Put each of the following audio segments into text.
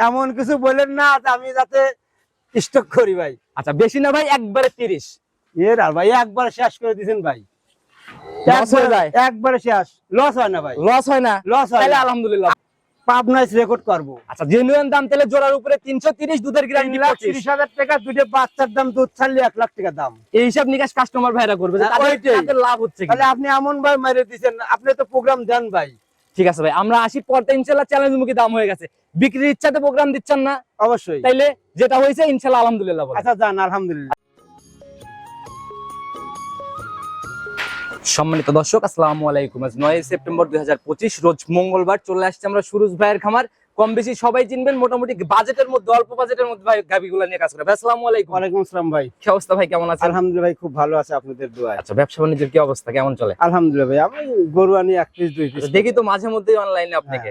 এমন কিছু বলেন না আমি যাতে স্টক করি ভাই। আচ্ছা বেশি না ভাই একবারে তিরিশ। এর আর ভাই একবারে শেষ করে দিয়েছেন ভাই। একবারে- শেষ। লস হয় না ভাই। লস হয় না? লস হয় আলহামদুলিল্লাহ। পাবনাইস রেকর্ড করব। আচ্ছা জেনুইন দাম তাহলে জোড়ার উপরে তিনশো তিরিশ দুধের তিন গ্যারান্টি লাখ তিরিশ হাজার টাকা দুটো বাচ্চার দাম দুধ ছাড়লে এক লাখ টাকা দাম। এই হিসাব নিকাশ কাস্টমার ভাইরা করবে হ্যাঁ, লাভ হচ্ছে তাহলে আপনি এমন ভাই মেরে দিচ্ছেন আপনি তো প্রোগ্রাম দেন ভাই। ঠিক আছে ভাই আমরা আসি পরটা ইনশাল্লাহ চ্যালেঞ্জ মুখী দাম হয়ে গেছে। বিক্রির ইচ্ছাতে প্রোগ্রাম দিচ্ছেন না অবশ্যই। তাইলে যেটা হয়েছে ইনশাল্লাহ আলহামদুলিল্লাহ। আচ্ছা যান আলহামদুলিল্লাহ। সম্মানিত দর্শক আসসালামু আলাইকুম। আজ নয় সেপ্টেম্বর দুই হাজার পঁচিশ রোজ মঙ্গলবার চলে আসছে আমরা সুরজ ভাইয়ের খামার। কম বেশি সবাই চিনবেন মোটামুটি বাজেটের মধ্যে অল্প বাজেটের মধ্যে ভাই গাবিগুলো নিয়ে কাজ করে। আসসালামু আলাইকুম। ওয়ালাইকুম আসসালাম ভাই। কি অবস্থা ভাই কেমন আছেন? আলহামদুলিল্লাহ ভাই খুব ভালো আছে আপনাদের দোয়া আচ্ছা ব্যবসা বাণিজ্যের কি অবস্থা কেমন চলে? আলহামদুলিল্লাহ ভাই আমি গরু আনি এক পিস দুই পিস দেখি তো মাঝে মধ্যেই অনলাইনে আপনাকে।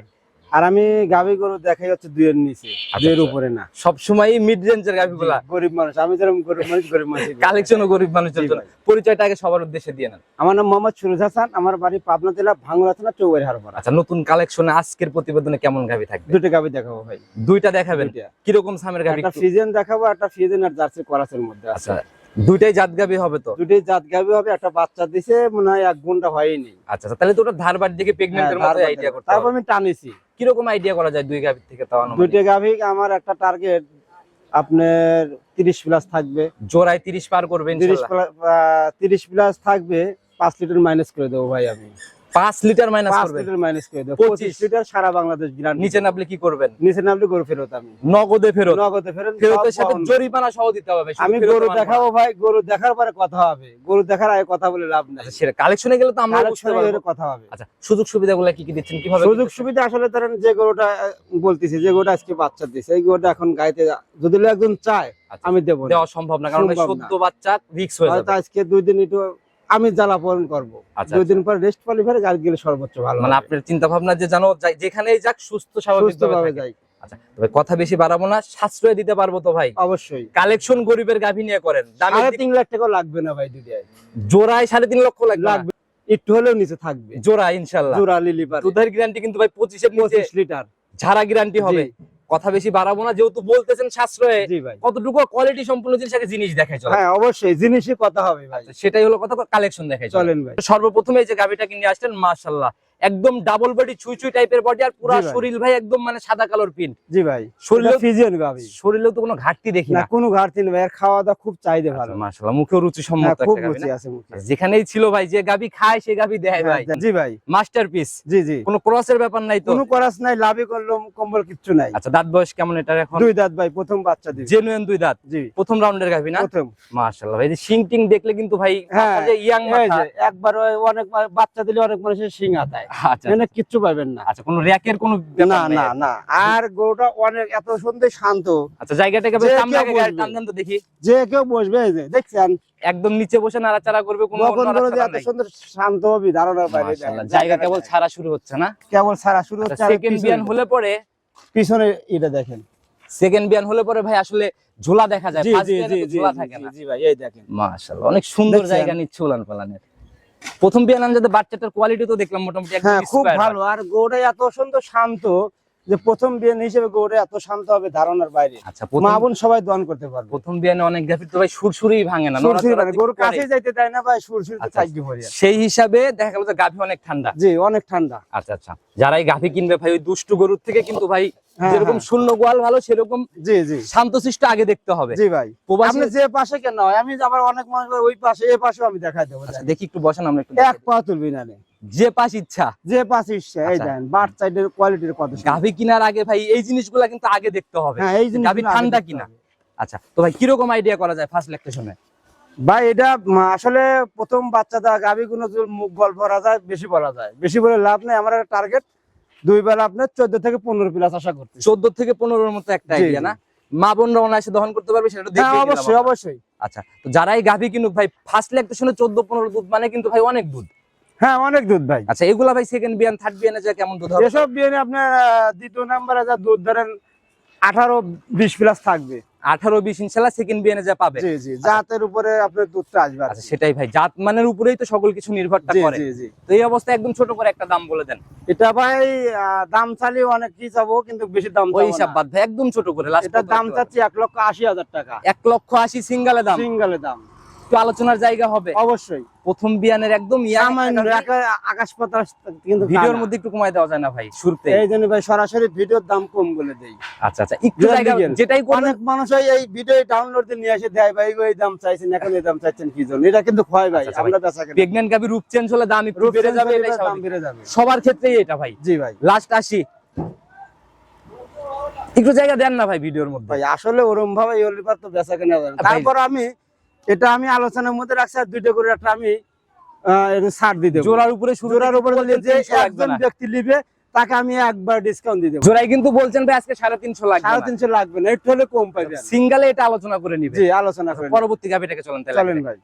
আর আমি গাভী গরু দেখাই হচ্ছে দুইয়ের নিচে দুইয়ের উপরে না। সব সময় মিড রেঞ্জের গাবিগুলা গরিব মানুষ। আমি যেরকম গরিব মানুষ গরিব মানুষ। কালেকশনও গরিব মানুষের জন্য। পরিচয়টা আগে সবার উদ্দেশ্যে দিয়ে নেন। আমার নাম মোহাম্মদ সুরজ হাসান আমার বাড়ি পাবনা জেলা ভাঙ্গুরা থানা চৌবাড়ি হারপাড়া। আচ্ছা নতুন কালেকশনে আজকের প্রতিবেদনে কেমন গাভী থাকবে? দুটো গাভী দেখাবো ভাই। দুইটা দেখাবেন? দুইটা। কীরকম সামের গাভী? একটা ফিজেন দেখাবো একটা ফিজেন আর জার্সি করাসের মধ্যে আছে। আচ্ছা দুইটাই জাত গাবি হবে তো? দুটোই জাত গাভী হবে একটা বাচ্চা দিছে মনে হয় এক ঘণ্টা হয়নি। আচ্ছা আচ্ছা, তাহলে তো ওটা ধারবার দিকে প্রেগনেন্টের হ্যাঁ, মতো আইডিয়া করতে তারপর আমি টানিছি। কীরকম আইডিয়া করা যায় দুই গাভীর থেকে তাও আনুমানিক? দুইটা গাভী আমার একটা টার্গেট আপনার তিরিশ প্লাস থাকবে। জোড়ায় 30 পার করবেন তিরিশ ইনশাআল্লাহ তিরিশ প্লাস থাকবে পাঁচ লিটার মাইনাস করে দেবো ভাই আমি। 5 লিটার মাইনাস পাঁচ করবে। লিটার মাইনাস করে দেবো। 25 পঁচিশ লিটার সারা বাংলাদেশ গ্রান্ড নিচে নামলে কি করবেন? নিচে নামলে গরু ফেরত আমি। নগদে ফেরত। নগদে ফেরত ফেরতের সাথে জরিমানা সহ দিতে হবে আমি গরু দেখাবো ভাই গরু দেখার পরে কথা হবে। গরু দেখার আগে কথা বলে লাভ নাই। আচ্ছা সেটা কালেকশনে গেলে তো আমরা বুঝতে পারব। কথা হবে। আচ্ছা সুযোগ সুবিধাগুলো কি কি দিচ্ছেন? কীভাবে সুযোগ সুবিধা আসলে ধরেন যে গরুটা বলতেছি যে গরুটা আজকে বাচ্চা দিছে এই গরুটা এখন গাইতে যদি একজন চায় আচ্ছা, আমি দেবো। দেওয়া সম্ভব না কারণ সদ্য বাচ্চা রিক্স হয়ে যাবে। আজকে দুই দিন একটু আমি জ্বালা পালন করব। আচ্ছা, দুই দিন পর রেস্ট পালি ফেরে গাড়ি গেলে সর্বোচ্চ ভালো মানে আপনার চিন্তা ভাবনা যে জানো যেখানেই যাক সুস্থ স্বাভাবিক যাই। আচ্ছা তবে কথা বেশি বাড়াবো না সাশ্রয় দিতে পারব তো ভাই। অবশ্যই। কালেকশন গরিবের গাভী নিয়ে করেন। সাড়ে তিন লাখ টাকা লাগবে না ভাই দুটায় জোড়ায় সাড়ে তিন লক্ষ লাগবে একটু হলেও নিচে থাকবে। জোড়া ইনশাল্লাহ। জোড়া লিলি পারে দুধের গ্যারান্টি কিন্তু ভাই পঁচিশের নিচে। পঁচিশ লিটার। ঝাড়া গ্যারান্টি হবে। কথা বেশি বাড়াবো না যেহেতু বলতেছেন সাশ্রয়ে কতটুকু কোয়ালিটি সম্পূর্ণ জিনিস আগে জিনিস দেখাই চলে হ্যাঁ অবশ্যই জিনিসই কথা হবে ভাই। সেটাই হলো কথা কালেকশন দেখাই চলেন। ভাই। সর্বপ্রথমে এই যে গাভিটাকে নিয়ে আসলেন মাশাল্লাহ একদম ডাবল বডি ছুঁই ছুঁই টাইপের বডি আর পুরো। শরীর ভাই একদম মানে সাদা কালোর প্রিন্ট জি ভাই শরীরে ফিজিয়ান গাবি শরীরেও তো কোনো ঘাটতি দেখি না কোনো ঘাটতি নেই ভাই এর খাওয়া দাওয়া খুব চাহিদা ভালো। মাশাল্লাহ মুখেও রুচি হ্যাঁ, সম্মত খুব একটা গাভী রুচি আছে মুখে। যেখানেই ছিল ভাই যে গাভী খায় সে গাভী দেয় ভাই। হ্যাঁ, জি ভাই। মাস্টারপিস জি জি। কোনো ক্রসের ব্যাপার নাই তো? কোনো করাস নাই লাভই করল কম্বল কিচ্ছু নাই। আচ্ছা দাঁত বয়স কেমন এটার এখন? দুই দাঁত ভাই প্রথম বাচ্চা দিবে জেনুইন দুই দাঁত? জি। প্রথম রাউন্ডের গাভী না? প্রথম। মাশাআল্লাহ ভাই শিং টিং দেখলে কিন্তু ভাই হ্যাঁ, যে ইয়াং যে একবার অনেক বাচ্চা দিলে অনেক মানুষের শিং আতায় আচ্ছা কিচ্ছু পাবেন না। আচ্ছা কোনো র্যাকের কোনো না না না। আর গরুটা অনেক এত সুন্দর শান্ত। আচ্ছা জায়গাটাকে বেশ সামনে গাড়ি বসবে। তো দেখি। যে কেউ বসবে এই যে দেখছেন? একদম নিচে বসে নাড়াচাড়া করবে কোনো কখন করে এত সুন্দর শান্ত হবে ধারণার বাইরে জায়গা কেবল ছাড়া শুরু হচ্ছে না? কেবল ছাড়া শুরু হচ্ছে সেকেন্ড বিয়ান হলে পরে? পিছনে এটা দেখেন। সেকেন্ড বিয়ান হলে পরে ভাই আসলে ঝোলা দেখা যায় ঝোলা থাকে না। জি ভাই এই দেখেন। মাশাআল্লাহ অনেক সুন্দর জায়গা নিচ্ছে উলান পালানের প্রথম বিয়ান আনজাতে বাচ্চাটার কোয়ালিটি তো দেখলাম মোটামুটি হ্যাঁ খুব ভালো। আর গরুটা এত সুন্দর শান্ত যে প্রথম বিয়ান হিসেবে গরুটা এত শান্ত হবে ধারণার বাইরে। আচ্ছা মা বোন সবাই দোয়ান করতে পারবে। প্রথম বিয়ানে অনেক গাফির তো ভাই সুরসুরি ভাঙে না সুরসুরি নড়াচড়া মানে গরু কাছে যাইতে দেয় না ভাই সুরসুরি তো থাকবে সেই হিসাবে দেখা গেল যে গাভী অনেক ঠান্ডা। জি অনেক ঠান্ডা। আচ্ছা আচ্ছা। যারাই গাভী কিনবে ভাই ওই দুষ্টু গরুর থেকে কিন্তু ভাই যেরকম হ্যাঁ। শূন্য গোয়াল ভালো সেরকম জি জি। শান্তশিষ্ট আগে দেখতে হবে। জি ভাই। আপনি যে পাশে কেন? হয় আমি আবার অনেক মানুষ বলে ওই পাশে এই পাশেও আমি দেখাই দেবো আচ্ছা দেখি একটু বসেন আমরা একটু এক পা তুলবি না। যে পাশ ইচ্ছা। যে পাশে ইচ্ছে এই আচ্ছা। দেন বাট সাইডের কোয়ালিটির কত। গাভী কিনার আগে ভাই এই জিনিসগুলা কিন্তু আগে দেখতে হবে। হ্যাঁ এই জিনিস গাভী ঠান্ডা কিনা। আচ্ছা তো ভাই কীরকম আইডিয়া করা যায় ফার্স্ট ল্যাকটেশনে ভাই এটা আসলে প্রথম বাচ্চাটা গাভী গুলো মুখ গল্প করা যায় বেশি বলা যায়। বেশি বলে লাভ নেই আমার টার্গেট দুই বেলা আপনার চোদ্দ থেকে পনেরো প্লাস আশা করছি চোদ্দ থেকে পনেরোর মতো একটা আইডিয়া না? মা বোনরা অনায়াসে দহন করতে পারবে সেটা হ্যাঁ অবশ্যই অবশ্যই। আচ্ছা তো যারাই গাভী কিনুক ভাই ফার্স্ট ল্যাকটেশনে চোদ্দ পনেরো দুধ মানে কিন্তু ভাই অনেক দুধ। হ্যাঁ অনেক দুধ ভাই। আচ্ছা এগুলা ভাই সেকেন্ড বিয়ান থার্ড বিয়ানে যা কেমন দুধ হবে? এসব বিয়ানে আপনার দ্বিতীয় নাম্বারে যা দুধ ধরেন আঠারো বিশ প্লাস থাকবে। আঠারো বিশ ইনশাল্লাহ সেকেন্ড বিয়ানে যা পাবে। জাতের উপরে আপনার দুধটা আসবে আচ্ছা সেটাই ভাই জাত মানের উপরেই তো সকল কিছু নির্ভরটা করে। তো এই অবস্থায় একদম ছোট করে একটা দাম বলে দেন। এটা ভাই দাম চালি অনেক কি যাব কিন্তু বেশি দাম ওই হিসাব বাদ ভাই একদম ছোট করে লাস্ট দাম চাচ্ছি এক লক্ষ আশি হাজার টাকা। এক লক্ষ আশি সিঙ্গালে দাম। সিঙ্গালে দাম। একটু আলোচনার জায়গা হবে। অবশ্যই। প্রথম বিয়ানের একদম আকাশ পাতাল কিন্তু ভিডিওর মধ্যে একটু কমাই দেওয়া যায় না ভাই শুরুতে এই জন্য ভাই সরাসরি ভিডিওর দাম কম বলে দেই। আচ্ছা আচ্ছা একটু জায়গা যেটাই অনেক মানুষ এই ভিডিও ডাউনলোড দিয়ে নিয়ে এসে দেয় ভাই এই দাম চাইছেন এখন এই দাম চাইছেন কি জন্য? এটা কিন্তু হয় ভাই আচ্ছা, আমরা বেচা কেনা। প্রেগন্যান্ট গাভী রূপ চেঞ্জ হলে দাম একটু বেড়ে যাবে এটাই দাম বেড়ে যাবে। সবার ক্ষেত্রেই এটা ভাই। জি ভাই। লাস্ট আসি একটু জায়গা দেন না ভাই ভিডিওর মধ্যে। ভাই আসলে ওরম ভাবে ইউলিপার তো বেচা কেনা যাবে। তারপর আমি এটা আমি আলোচনার মধ্যে রাখছি আর দুইটা করে একটা আমি ছাড় দিতে জোড়ার উপরে জোড়ার উপরে যে একজন ব্যক্তি নিবে তাকে আমি একবার ডিসকাউন্ট দিয়ে দেবো। জোড়াই কিন্তু বলছেন ভাই আজকে সাড়ে তিনশো লাগবে সাড়ে তিনশো লাগবে না একটু হলে কম পাবে সিঙ্গালে এটা আলোচনা করে নিবে। জি আলোচনা করে পরবর্তী গাভিটাকে চলেন চলেন ভাই।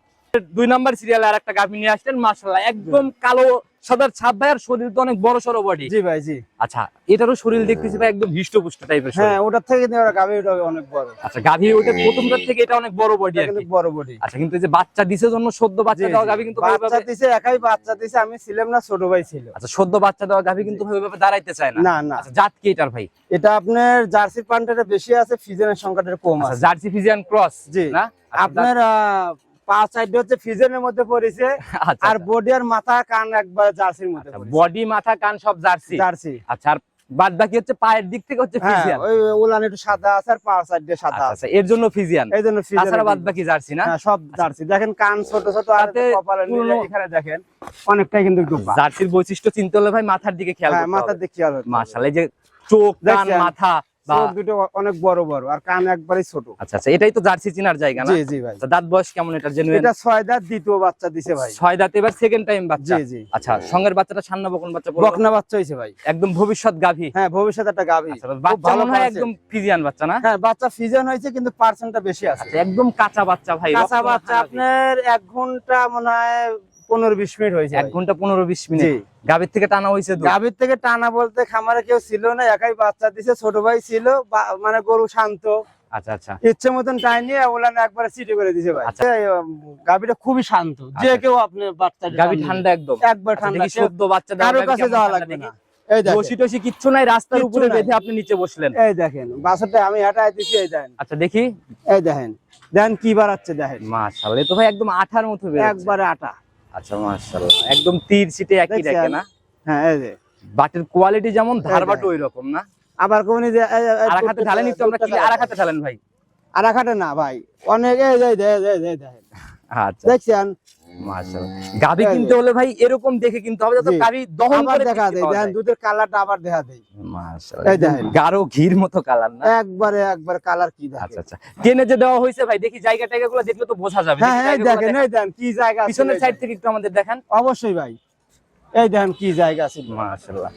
দুই নাম্বার সিরিয়ালে আর একটা গাভি নিয়ে আসলেন মাসাল্লাহ একদম কালো সাদার ছাপ ভাই আর শরীর তো অনেক বড় সড়ো বডি জি ভাই জি। আচ্ছা এটারও শরীর দেখতেছি ভাই একদম হিষ্টপুষ্ট টাইপের হ্যাঁ ওটার থেকে গাভি ওটা অনেক বড়। আচ্ছা গাভি ওইটা প্রথমটার থেকে এটা অনেক বড় বডি আর বড় বডি আচ্ছা কিন্তু এই যে বাচ্চা দিছে জন্য সদ্য বাচ্চা দেওয়া গাভি কিন্তু বাচ্চা দিছে একাই বাচ্চা দিছে আমি ছিলাম না ছোট ভাই ছিল। আচ্ছা সদ্য বাচ্চা দেওয়া গাভী কিন্তু ভাবে দাঁড়াইতে চায় না। না না। আচ্ছা জাত কি এটার ভাই? এটা আপনার জার্সি পান্টের বেশি আছে ফিজেনের সংখ্যাটা কম আচ্ছা আছে। জার্সি ফিজিয়ান ক্রস জি। না? আচ্ছা, আপনার আহ, পাঁচ হচ্ছে ফিজেনের মধ্যে পড়েছে। আচ্ছা আর বডি আর মাথা কান একবার জার্সির মধ্যে বডি মাথা কান সব জার্সি? জার্সি। আচ্ছা আর বাদ বাকি হচ্ছে পায়ের দিক থেকে হচ্ছে ফিজিয়ান? ওই উলান একটু সাদা আছে আর পাঁচ সাইডে সাদা আচ্ছা আছে। আচ্ছা এর জন্য ফিজিয়ান? জন্য বাদ বাকি জার্সি না? হ্যাঁ সব জার্সি। দেখেন কান ছোট ছোট আর কপালে এখানে দেখেন অনেকটাই কিন্তু জার্সির বৈশিষ্ট্য চিনতে হলে ভাই মাথার দিকে খেয়াল হ্যাঁ মাথার দিকে খেয়াল মাশাআল্লাহ যে চোখ কান মাথা দুটো অনেক বড় বড় আর কান একবারই ছোট। আচ্ছা আচ্ছা এটাই তো জার্সি চিনার জায়গা না? জি জি ভাই। আচ্ছা, দাঁত বয়স কেমন এটার জেনুইন এটা ছয় দাঁত দ্বিতীয় বাচ্চা দিছে ভাই। ছয় দাঁত এবার সেকেন্ড টাইম বাচ্চা। জি জি। আচ্ছা সঙ্গের বাচ্চাটা সান্না বকন বাচ্চা বকনা বাচ্চা হয়েছে ভাই। একদম ভবিষ্যৎ গাভী। হ্যাঁ ভবিষ্যতে একটা গাভি। আচ্ছা বাচ্চা মনে হয় একদম ফিজিয়ান বাচ্চা না? হ্যাঁ বাচ্চা ফিজন হয়েছে কিন্তু পার্সেন্টটা বেশি আছে। আচ্ছা একদম কাঁচা বাচ্চা ভাই কাঁচা বাচ্চা আপনার এক ঘণ্টা মনে হয় পনেরো বিশ মিনিট হয়েছে এক ঘণ্টা পনেরো বিশ মিনিট গাভীর থেকে টানা হয়েছে গাভীর থেকে টানা বলতে খামারে কেউ ছিল না একাই বাচ্চা দিছে ছোট ভাই ছিল মানে গরু শান্ত। আচ্ছা আচ্ছা। ইচ্ছে মতন টাই নিয়ে ওলান একবারে সিটি করে দিছে ভাই। আচ্ছা। এই, উম, গাভীটা খুবই শান্ত। যে। কেউ আপনি বাচ্চা গাভী ঠান্ডা একদম। একবার ঠান্ডা সদ্য বাচ্চা দেওয়া কাছে যাওয়া লাগবে না। এই দেখেন। রশি টসি কিচ্ছু নাই রাস্তার উপরে বেঁধে আপনি নিচে বসলেন। এই দেখেন বাসাটা আমি হাঁটাই এই দেখেন। আচ্ছা দেখি। এই দেখেন দেখেন কি বাড়াচ্ছে দেখেন। মাশাআল্লাহ তো ভাই একদম আঠার মতো একবারে আটা। আচ্ছা মাশাআল্লাহ। একদম তীর সিটে একই দেখছেন? না? হ্যাঁ এই যে। বাটের কোয়ালিটি যেমন ধারবাট। ওই রকম না? আবার কোনি যে আরাখাতে ঢালেন একটু আমরা কি আরাখাতে ঢালেন ভাই? আরাখাতে না ভাই। অনেক এই যে- দেখেন আচ্ছা। দেখছেন? গাবি কিনতে হলে ভাই এরকম দেখে কিনতে হবে যাতে গাবি দহন করে দেখা দেয় দেখেন দুধের কালারটা আবার দেখা দেয়। মাশাআল্লাহ। গাঢ় ঘির মতো কালার না? একবারে একবার কালার কি আচ্ছা আচ্ছা। টেনে যে দেওয়া হয়েছে ভাই দেখি জায়গা টাইগা গুলো দেখলে তো বোঝা যাবে। হ্যাঁ দেখি হ্যাঁ দেখেন এই দেখেন কি জায়গা পিছনের সাইড থেকে একটু আমাদের দেখেন। অবশ্যই ভাই। এই দেখেন কি জায়গা মাশাআল্লাহ।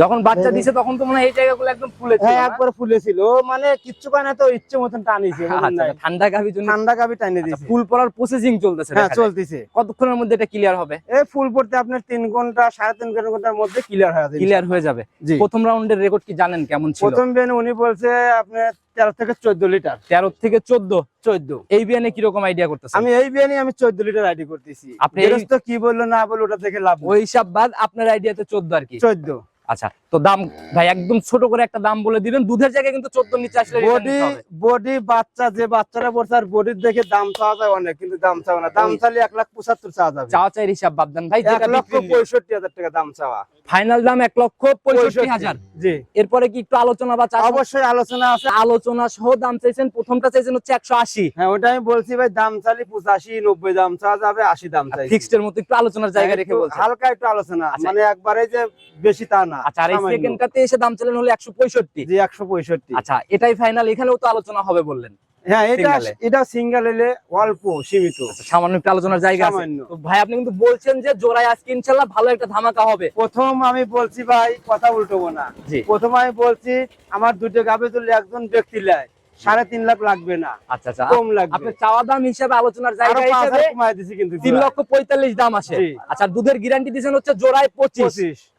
যখন বাচ্চা দিছে তখন তো মনে হয় এই জায়গাগুলো একদম ফুলে ছিল হ্যাঁ একবার ফুলে ছিল। মানে কিচ্ছু কানে তো ইচ্ছে মতন টানিছে আচ্ছা? ঠান্ডা গাভি জন্য ঠান্ডা গাবি টাইনে আচ্ছা, দিছে। ফুল পড়ার প্রসেসিং চলতেছে হ্যাঁ চলতেছে। কতক্ষণের মধ্যে এটা ক্লিয়ার হবে? এই ফুল পড়তে আপনার তিন ঘণ্টা সাড়ে তিন ঘণ্টার মধ্যে ক্লিয়ার হয়ে যাবে। ক্লিয়ার হয়ে যাবে। প্রথম রাউন্ডের রেকর্ড কি জানেন কেমন ছিল? প্রথম বিয়ানে উনি বলছে আপনার তেরো থেকে চোদ্দ লিটার। তেরো থেকে চোদ্দ? চোদ্দ। এই বিয়ানে কীরকম আইডিয়া করতেছেন? আমি এই বিয়ানে আমি চোদ্দ লিটার আইডি করতেছি। আপনি তো কি বলল না বলল ওটা থেকে লাভ ওই হিসাব বাদ আপনার আইডিয়াতে চোদ্দ আর কি। চোদ্দ। আচ্ছা তো দাম ভাই একদম ছোট করে একটা দাম বলে দিবেন। দুধের জায়গায় কিন্তু চোদ্দ নিচে আসলে বডি বডি বাচ্চা যে বাচ্চারা পড়ছে আর বডির দেখে দাম চাওয়া যায় অনেক কিন্তু দাম চাওয়া না। দাম চাইলে এক লাখ পঁচাত্তর চাওয়া যাবে। চাওয়া চাই হিসাব বাদ দেন। ভাই এক লক্ষ পঁয়ষট্টি হাজার টাকা দাম চাওয়া। ফাইনাল দাম এক লক্ষ পঁয়ষট্টি হাজার। জি। এরপরে কি একটু আলোচনা বা অবশ্যই আলোচনা আছে। আলোচনা সহ দাম চাইছেন প্রথমটা চাইছেন হচ্ছে একশো আশি। হ্যাঁ ওটা আমি বলছি ভাই দাম চালি পঁচাশি নব্বই দাম চাওয়া যাবে আশি দাম চাই ফিক্সড এর মতো একটু আলোচনার জায়গা রেখে বলছেন। হালকা একটু আলোচনা আচ্ছা। মানে একবারে যে বেশি তা না। আচ্ছা। সেকেন্ডটাতে এসে দাম ছিলেন হলো একশো পঁয়ষট্টি। জি একশো পঁয়ষট্টি। আচ্ছা এটাই ফাইনাল এখানেও তো আলোচনা হবে বললেন। হ্যাঁ এটা এটা সিঙ্গেল এলে অল্প সীমিত। আচ্ছা, সামান্য একটু আলোচনার জায়গা আছে। ভাই আপনি কিন্তু বলছেন যে জোড়ায় আজকে ইনশাল্লাহ ভালো একটা ধামাকা হবে। প্রথম আমি বলছি ভাই কথা উল্টোবো না। প্রথম আমি বলছি আমার দুটো গাবে তুলে একজন ব্যক্তি নেয় সাড়ে তিন লাখ লাগবে না। আচ্ছা আচ্ছা। কম লাগবে। আপনার চাওয়া দাম হিসাবে আলোচনার জায়গা হিসাবে কমায় দিছি কিন্তু তিন লক্ষ পঁয়তাল্লিশ দাম জি। আচ্ছা দুধের গ্যারান্টি দিচ্ছেন হচ্ছে জোড়ায় পঁচিশ।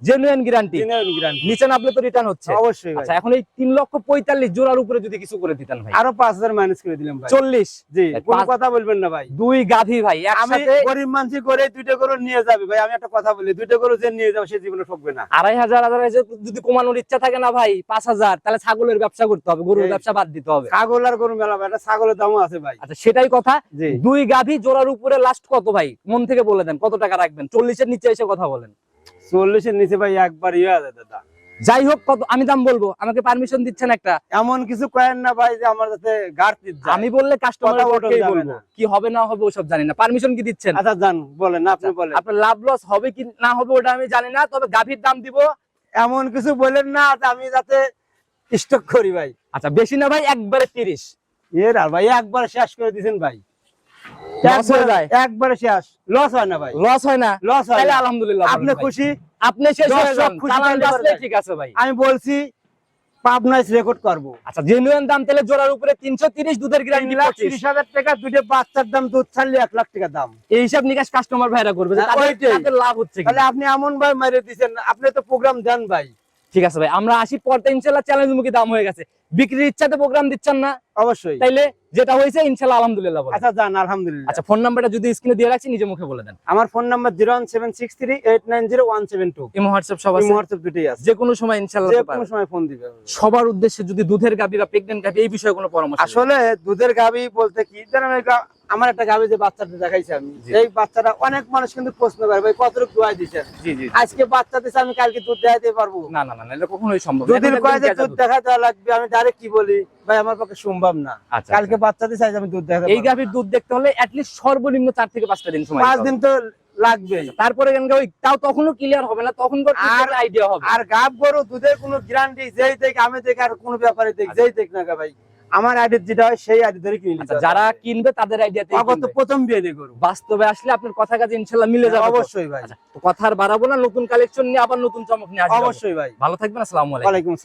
জেনুইন গ্যারান্টি নিচে নামলে তো রিটার্ন হচ্ছে। অবশ্যই আচ্ছা এখন এই তিন লক্ষ পঁয়তাল্লিশ জোড়ার উপরে যদি কিছু করে দিতেন ভাই। আরও পাঁচ হাজার মাইনাস করে দিলাম ভাই। চল্লিশ। জি কোনো কথা বলবেন না ভাই। দুই গাভী ভাই আমি গরিব মানুষ করে দুইটা গরু নিয়ে যাবে ভাই আমি একটা কথা বলি দুইটা গরু যে নিয়ে যাবে সে জীবনে ঠকবে না। আড়াই হাজার হাজার হাজার যদি কমানোর ইচ্ছা থাকে না ভাই পাঁচ হাজার তাহলে ছাগলের ব্যবসা করতে হবে গরুর ব্যবসা বাদ দিতে হবে। ছাগল আর গরু মেলা ভাই ছাগলের দামও আছে ভাই। আচ্ছা সেটাই কথা। দুই গাভী জোড়ার উপরে লাস্ট কত ভাই? মন থেকে বলে দেন কত টাকা রাখবেন? চল্লিশের নিচে এসে কথা বলেন। চল্লিশের নিচে ভাই একবার ইয়ে আছে দাদা। যাই হোক কত আমি দাম বলব আমাকে পারমিশন দিচ্ছেন একটা? এমন কিছু কয়েন না ভাই যে আমার ঘাটতি আমি বললে বলব না। কি হবে না হবে ওসব জানি না। পারমিশন কি দিচ্ছেন? আচ্ছা জান বলেন আপনি বলেন। আপনার লাভ লস হবে কি না হবে ওটা আমি জানি না তবে গাভীর দাম দিব। এমন কিছু বলেন না আমি যাতে স্টক করি ভাই। আচ্ছা বেশি না ভাই একবারে তিরিশ। এর আর ভাই একবার শেষ করে দিছেন ভাই। হয়ে? একবারে শেষ। লস হয় না ভাই। লস হয় না? লস হয় তাহলে আলহামদুলিল্লাহ আপনি খুশি? আপনি ঠিক আছে ভাই। আমি বলছি পাবনাইস রেকর্ড করব। আচ্ছা জেনুইন দাম তাহলে জোড়ার উপরে তিনশো তিরিশ দুধের তিন গ্যারান্টি লাখ তিরিশ হাজার টাকা দুটো বাচ্চার দাম দুধ ছাড়লে এক লাখ টাকা দাম। এই হিসাব নিকাশ কাস্টমার ভাইরা করবে যে হ্যাঁ, তাদের- লাভ হচ্ছে তাহলে আপনি এমন ভাই মেরে দিচ্ছেন আপনি তো প্রোগ্রাম দেন ভাই। ঠিক আছে ভাই আমরা আসি পরতে ইনশাল্লাহ চ্যালেঞ্জ মুখী দাম হয়ে গেছে। বিক্রির ইচ্ছাতে প্রোগ্রাম দিচ্ছেন না অবশ্যই। তাইলে যেটা হয়েছে ইনশাল্লাহ আলহামদুলিল্লাহ আচ্ছা জান আলহামদুলিল্লাহ। আচ্ছা ফোন নাম্বারটা যদি স্ক্রিনে দিয়ে রাখছি নিজে মুখে বলে দেন। আমার phone number zero one seven six three eight nine zero one seven two imo WhatsApp সব আছে? হোয়াটসঅ্যাপ দুটোই আছে। যে কোনো সময় ইনশাল্লাহ যে কোনো সময় ফোন দিবে। সবার উদ্দেশ্যে যদি দুধের গাবি বা প্রেগনেন্ট গাভী এই বিষয়ে কোনো পরামর্শ আসলে দুধের গাবি বলতে কি জানেন গা- আমার একটা গাভী যে বাচ্চাটা দেখাইছি আমি এই বাচ্চাটা অনেক মানুষ কিন্তু প্রশ্ন করে ভাই কতটুকু দোয়াই দিচ্ছেন জি জি আজকে বাচ্চা দিচ্ছে আমি কালকে দুধ দেখাইতে পারব? না না না এটা কখনোই সম্ভব না। দুদিন এখন কয়ে যে দুধ। দেখা দেওয়া লাগবে আমি ডাইরেক্ট কি বলি ভাই আমার পক্ষে সম্ভব না। আচ্ছা, কালকে বাচ্চা দিচ্ছে আজ আমি দুধ দেখাতে এই গাভীর দুধ দেখতে হলে অ্যাটলিস্ট সর্বনিম্ন চার থেকে পাঁচটা দিন সময় পাঁচ দিন তো লাগবে তারপরে কেন ওই তাও তখনও ক্লিয়ার হবে না তখন আর- আইডিয়া হবে। আর গাব গরু দুধের কোনো গ্যারান্টি যেই দেখ আমি দেখ আর কোনো ব্যাপারে দেখ যেই দেখ না ভাই। আমার আইডিয়া যেটা হয় সেই আইডিয়া ধরে কিনে নিতে আচ্ছা যারা কিনবে তাদের আইডিয়াতে প্রথম বিয়ে দিয়ে গরু বাস্তবে আসলে আপনার কথা কাজে ইনশাল্লাহ মিলে যাবে অবশ্যই ভাই। কথার তো কথা আর বাড়াবো না নতুন কালেকশন নিয়ে আবার নতুন চমক নিয়ে আসব। অবশ্যই ভাই। ভালো থাকবেন আসসালামু আলাইকুম।